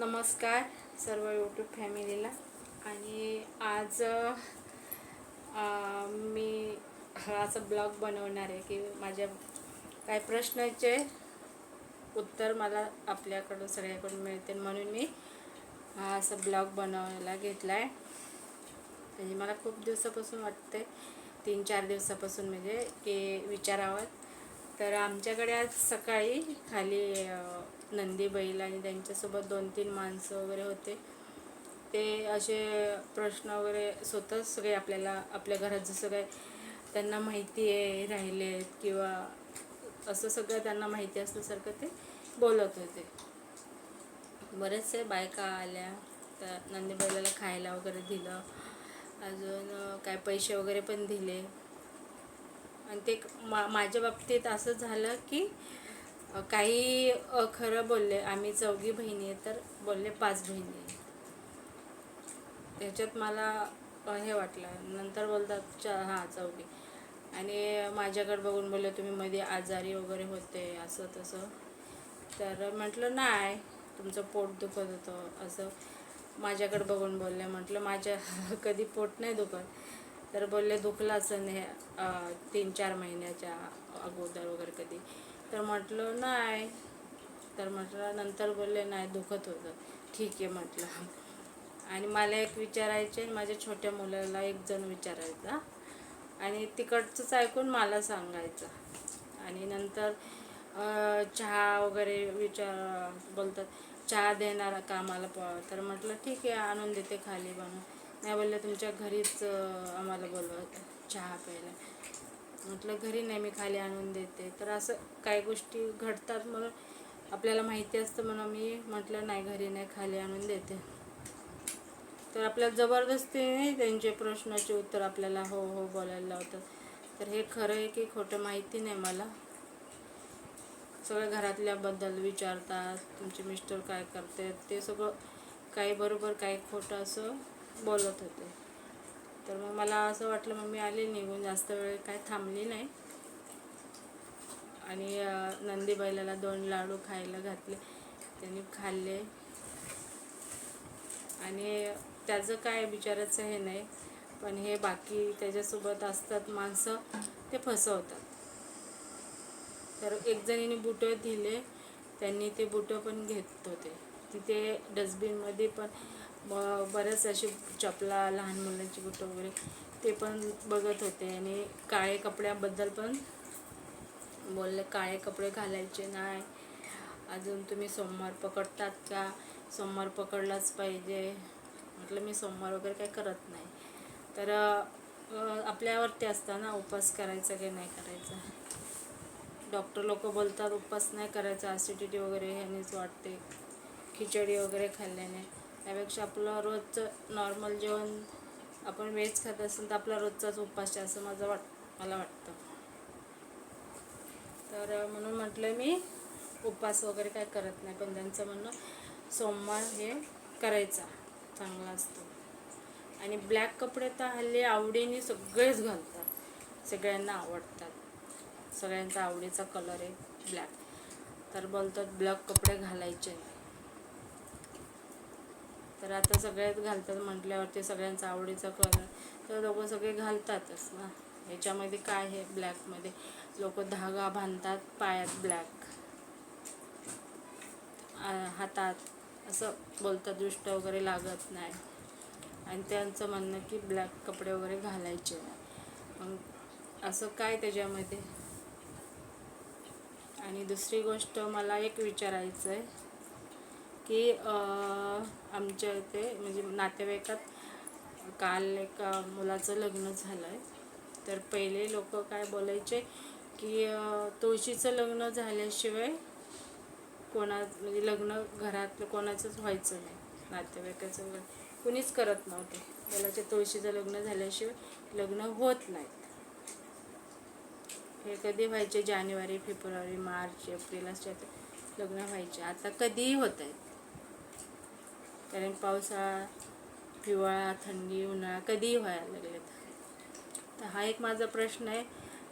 नमस्कार सर्व यूट्यूब फॅमिलीला. आणि आज मी हा असा ब्लॉग बनवणार आहे की माझ्या काय प्रश्नाचे उत्तर मला आपल्याकडून सगळ्याकडून मिळते म्हणून मी हा असा ब्लॉग बनवायला घेतला आहे म्हणजे मला खूप दिवसापासून वाटते तीन चार दिवसापासून म्हणजे की विचारावं. तर आमच्याकडे आज सकाळी खाली नंदी बैल आणि त्यांच्यासोबत दोन तीन माणसं वगैरे होते. ते असे प्रश्न वगैरे स्वतःच सगळे आपल्याला आपल्या घरात जसं काय त्यांना माहिती आहे राहिले किंवा असं सगळं त्यांना माहिती असल्यासारखं ते बोलत होते. बरेचसे बायका आल्या तर नंदी बैलाला खायला वगैरे दिलं. अजून काय पैसे वगैरे पण दिले. आणि ते मा माझ्या बाबतीत असं झालं की काही खरं बोलले. आम्ही चौघी बहिणी आहे तर बोलले पाच बहिणी आहे त्याच्यात मला हे वाटलं. नंतर बोलतात च हां चौघी. आणि माझ्याकडे बघून बोलले तुम्ही मध्ये आजारी वगैरे होते असं तसं. तर म्हटलं नाही तुमचं पोट दुखत होतं असं. माझ्याकडे बघून बोलले. म्हटलं माझ्या कधी पोट नाही दुखत. तर बोलले दुखलं असं हे तीन चार महिन्याच्या अगोदर वगैरे कधी. तर म्हटलं नाही. तर म्हटलं नंतर बोलले नाही दुखत होतं. ठीक आहे म्हटलं. आणि मला एक विचारायचे आणि माझ्या छोट्या मुलाला एक जण विचारायचा. आणि तिकडचंच ऐकून मला सांगायचं. आणि नंतर चहा वगैरे विचार बोलतात चहा देणार का मला प तर म्हटलं ठीक आहे आणून देते खाली बनवून. नाही बोलले तुमच्या घरीच आम्हाला बोलवा चहा प्यायला. म्हटलं घरी नाही मी खाली आणून देते. तर असं काही गोष्टी घडतात म्हणून आपल्याला माहिती असतं म्हणून मी म्हटलं नाही घरी नाही खाली आणून देते. तर आपल्याला जबरदस्तीने त्यांचे प्रश्नाचे उत्तर आपल्याला हो हो बोलायला लावतात. तर हे खरं आहे की खोटं माहिती नाही मला. सगळं घरातल्याबद्दल विचारतात तुमचे मिस्टर काय करतात? ते सगळं काही बरोबर काही खोटं असं बोलत होते. तर मग मला असं वाटलं मग मी आले निघून जास्त वेळ काय थांबली नाही. आणि नंदी बैलाला दोन लाडू खायला घातले. त्यांनी खाल्ले. आणि त्याचं काय बिचारायचं हे नाही पण हे बाकी त्याच्यासोबत असतात माणसं ते फसवतात. तर एक जणीने बुटं दिले. त्यांनी ते बुटं पण घेत होते. तिथे डस्टबिनमध्ये पण ब- बरेच असे चपला लहान मुलांची बुटं वगैरे ते पण बघत होते आणि काळे कपड्याबद्दल पण बोलले काळे कपडे घालायचे नाही. अजून तुम्ही सोमवार पकडतात का? सोमवार पकडलाच पाहिजे. म्हटलं मी सोमवार वगैरे काही करत नाही. तर आपल्यावरती असतं ना उपवास करायचा की नाही करायचा? डॉक्टर लोक बोलतात उपवास नाही करायचा. ॲसिडिटी वगैरे ह्यानेच वाटते. खिचडी वगैरे खाल्ल्याने. त्यापेक्षा आपलं रोजचं नॉर्मल जेवण आपण व्हेज खात असेल तर आपला रोजचाच उपवास आहे असं माझं वाट मला वाटतं. तर म्हणून म्हटलं मी उपवास वगैरे काय करत नाही. पण त्यांचं म्हणणं सोमवार हे करायचा. चांगला असतो. आणि ब्लॅक कपडे तर हल्ली आवडीने सगळेच घालतात. सगळ्यांना आवडतात. सगळ्यांचा आवडीचा कलर आहे ब्लॅक तर बोलतात ब्लॅक कपडे घालायचे. तर आता सगळ्यात घालतात म्हटल्यावरती सगळ्यांचा आवडीचा कलर तर लोक सगळे घालतातच ना. याच्यामध्ये काय आहे ब्लॅकमध्ये लोक धागा बांधतात पायात ब्लॅक हातात. असं बोलतात दृष्ट वगैरे लागत नाही. आणि त्यांचं म्हणणं की ब्लॅक कपडे वगैरे घालायचे नाही. मग असं काय त्याच्यामध्ये? आणि दुसरी गोष्ट मला एक विचारायचं आहे की आमच्या इथे म्हणजे नातेवाईकात काल एका मुलाचं लग्न झालं आहे तर पहिले लोक काय बोलायचे की तुळशीचं लग्न झाल्याशिवाय कोणा म्हणजे लग्न घरातलं कोणाचंच व्हायचं नाही. नातेवाईकाचं वगैरे कुणीच करत नव्हते. बोलायचे तुळशीचं लग्न झाल्याशिवाय लग्न होत नाहीत. हे कधी व्हायचे? जानेवारी फेब्रुवारी मार्च एप्रिल अशा लग्न व्हायचे. आता कधीही होत आहेत. कारण पावसाळा हिवाळा थंडी उन्हाळा कधीही व्हायला लागलेत. तर हा एक माझा प्रश्न आहे.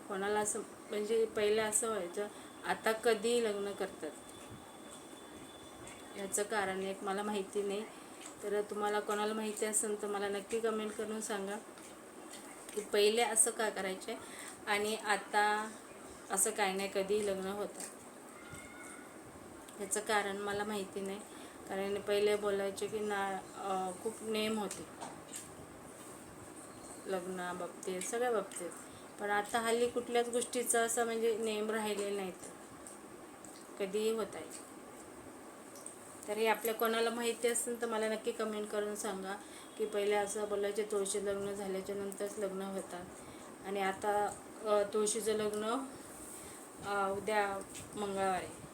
कोणाला असं म्हणजे पहिले असं व्हायचं आता कधी लग्न करतात? ह्याचं कारण एक मला माहिती नाही. तर तुम्हाला कोणाला माहिती असेल तर मला नक्की कमेंट करून सांगा. की पहिले असं का करायचे? आणि आता असं काय नाही कधी लग्न होतं. ह्याचं कारण मला माहिती नाही. कारण पहिले बोलायचे की ना खूप नेम होते. लग्ना बाबतीत सगळ्या बाबतीत. पण आता हल्ली कुठल्याच गोष्टीचं असं म्हणजे नेम राहिले नाहीत कधीही होत आहे. तर हे आपल्या कोणाला माहिती असेल तर मला नक्की कमेंट करून सांगा की पहिले असं बोलायचे तुळशी लग्न झाल्याच्या नंतरच लग्न होतात. आणि आता तुळशीचं लग्न उद्या मंगळवारी. आहे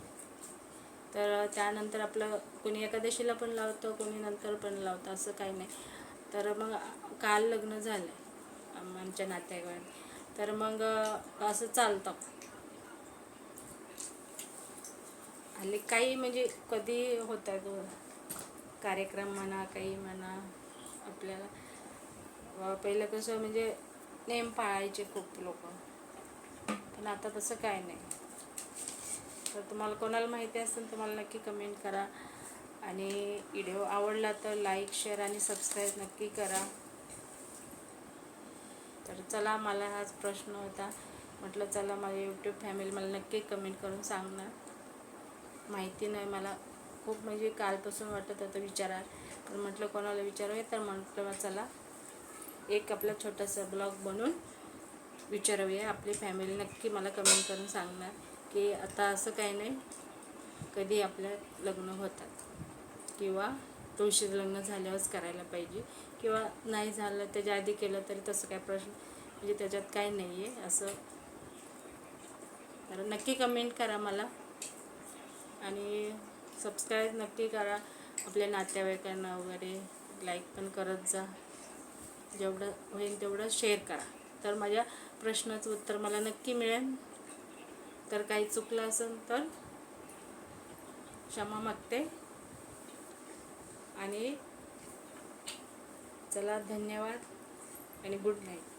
तर त्यानंतर आपलं कोणी एकादशीला पण लावतं कोणी नंतर पण लावतं असं काही नाही. तर मग काल लग्न झालं आहे आमच्या नातेवाईकांत तर मग असं चालतं. हल्ली काही म्हणजे कधी होतात हो, कार्यक्रम म्हणा काही म्हणा आपल्याला पहिलं कसं म्हणजे नेम पाळायचे खूप लोक. पण आता तसं काय नाही. तर तुम्हाला कोणाला माहिती असेल तर मला नक्की कमेंट करा. आणि व्हिडिओ आवडला तर लाईक शेअर आणि सबस्क्राईब नक्की करा. तर चला मला हाच प्रश्न होता. म्हटलं चला माझ्या यूट्यूब फॅमिली मला नक्की कमेंट करून सांगणार. माहिती नाही मला. खूप म्हणजे कालपासून वाटत होतं विचारा तर म्हटलं कोणाला विचारूया? तर म्हटलं चला एक आपला छोटासा ब्लॉग बनवून विचारूया. आपली फॅमिली नक्की मला कमेंट करून सांगणार की आता असं काही नाही. कधी आपलं लग्न होतात. किंवा तुळशी लग्न झाल्यावरच करायला पाहिजे किंवा नाही झालं त्याच्या आधी केलं तरी तसं काय प्रश्न म्हणजे त्याच्यात काही नाही आहे असं. तर नक्की कमेंट करा मला. आणि सबस्क्राईब नक्की करा आपल्या नातेवाईकांना वगैरे. लाईक पण करत जा. जेवढं होईल तेवढं शेअर करा. तर माझ्या प्रश्नाचं उत्तर मला नक्की मिळेल. तर काही चुकलं असेल तर क्षमा मागते. आणि चला धन्यवाद आणि गुड नाईट.